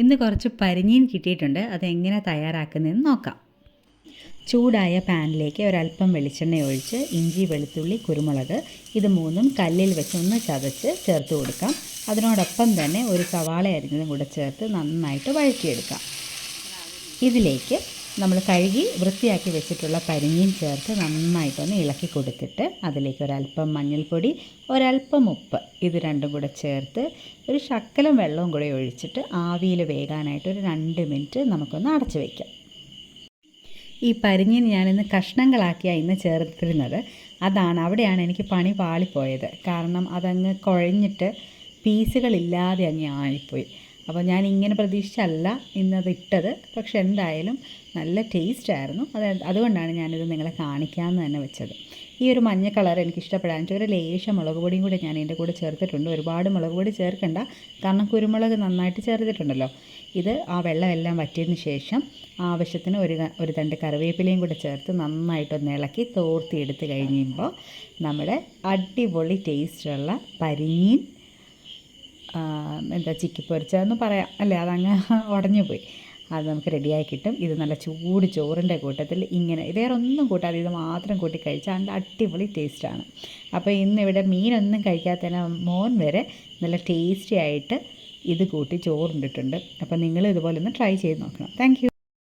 ഇന്ന് കുറച്ച് പരിഞ്ഞീൻ കിട്ടിയിട്ടുണ്ട്. അതെങ്ങനെ തയ്യാറാക്കുന്നതെന്ന് നോക്കാം. ചൂടായ പാനിലേക്ക് ഒരല്പം വെളിച്ചെണ്ണ ഒഴിച്ച് ഇഞ്ചി വെളുത്തുള്ളി കുരുമുളക് ഇത് മൂന്നും കല്ലിൽ വെച്ച് ഒന്ന് ചതച്ച് ചേർത്ത് കൊടുക്കാം. അതിനോടൊപ്പം തന്നെ ഒരു സവാള അരിഞ്ഞതും കൂടെ ചേർത്ത് നന്നായിട്ട് വഴറ്റിയെടുക്കാം. ഇതിലേക്ക് നമ്മൾ കഴുകി വൃത്തിയാക്കി വെച്ചിട്ടുള്ള പരിഞ്ഞീൻ ചേർത്ത് നന്നായിട്ടൊന്ന് ഇളക്കി കൊടുത്തിട്ട് അതിലേക്ക് ഒരല്പം മഞ്ഞൾപ്പൊടി ഒരല്പം ഉപ്പ് ഇത് രണ്ടും കൂടെ ചേർത്ത് ഒരു ശക്കലം വെള്ളവും കൂടെ ഒഴിച്ചിട്ട് ആവിയിൽ വേകാനായിട്ട് ഒരു രണ്ട് മിനിറ്റ് നമുക്കൊന്ന് അടച്ചു വയ്ക്കാം. ഈ പരിഞ്ഞിന് ഞാനിന്ന് കഷ്ണങ്ങളാക്കിയാണ് ഇന്ന് ചേർത്തിരുന്നത്. അതാണ് അവിടെയാണ് എനിക്ക് പണി പാളിപ്പോയത്. കാരണം അതങ്ങ് കുഴഞ്ഞിട്ട് പീസുകളില്ലാതെ അങ്ങ് ആയിപ്പോയി. അപ്പോൾ ഞാൻ ഇങ്ങനെ പ്രതീക്ഷിച്ചല്ല ഇന്നത് ഇട്ടത് പക്ഷെ എന്തായാലും നല്ല ടേസ്റ്റ് ആയിരുന്നു അത് അതുകൊണ്ടാണ് ഞാനിത് നിങ്ങളെ കാണിക്കാമെന്ന് തന്നെ വെച്ചത്. ഈ ഒരു മഞ്ഞ കളർ എനിക്ക് ഇഷ്ടപ്പെടാൻ ഒരു ലേശം മുളക് പൊടിയും കൂടെ ഞാൻ ഇതിന്റെ കൂടെ ചേർത്തിട്ടുണ്ട്. ഒരുപാട് മുളക് പൊടി ചേർക്കണ്ട. കാരണം കുരുമുളക് നന്നായിട്ട് ചേർത്തിട്ടുണ്ടല്ലോ. ഇത് ആ വെള്ളമെല്ലാം വറ്റിയതിന് ശേഷം ആവശ്യത്തിന് ഒരു ഒരു തണ്ട് കറിവേപ്പിലയും കൂടെ ചേർത്ത് നന്നായിട്ടൊന്ന് ഇളക്കി തോർത്തി എടുത്ത് കഴിയുമ്പോൾ നമ്മുടെ അടിപൊളി ടേസ്റ്റുള്ള പരിഞ്ഞീൻ എന്താ ചിക്കി പൊരിച്ചതെന്ന് പറയാം. അല്ലേ? അതങ്ങ് ഉടഞ്ഞു പോയി അത് നമുക്ക് റെഡിയായി കിട്ടും. ഇത് നല്ല ചൂട് ചോറിന്റെ കൂട്ടത്തിൽ ഇങ്ങനെ വേറെ ഒന്നും കൂട്ടാതെ ഇത് മാത്രം കൂട്ടി കഴിച്ചാൽ നല്ല അടിപൊളി ടേസ്റ്റാണ്. അപ്പോൾ ഇന്ന് ഇന്നിവിടെ മീനൊന്നും കഴിക്കാത്തതിന് മോൻ വരെ നല്ല ടേസ്റ്റി ആയിട്ട് ഇത് കൂട്ടി ചോറുണ്ടിട്ടുണ്ട്. അപ്പോൾ നിങ്ങൾ ഇതുപോലെ ഒന്ന് ട്രൈ ചെയ്ത് നോക്കണം. താങ്ക്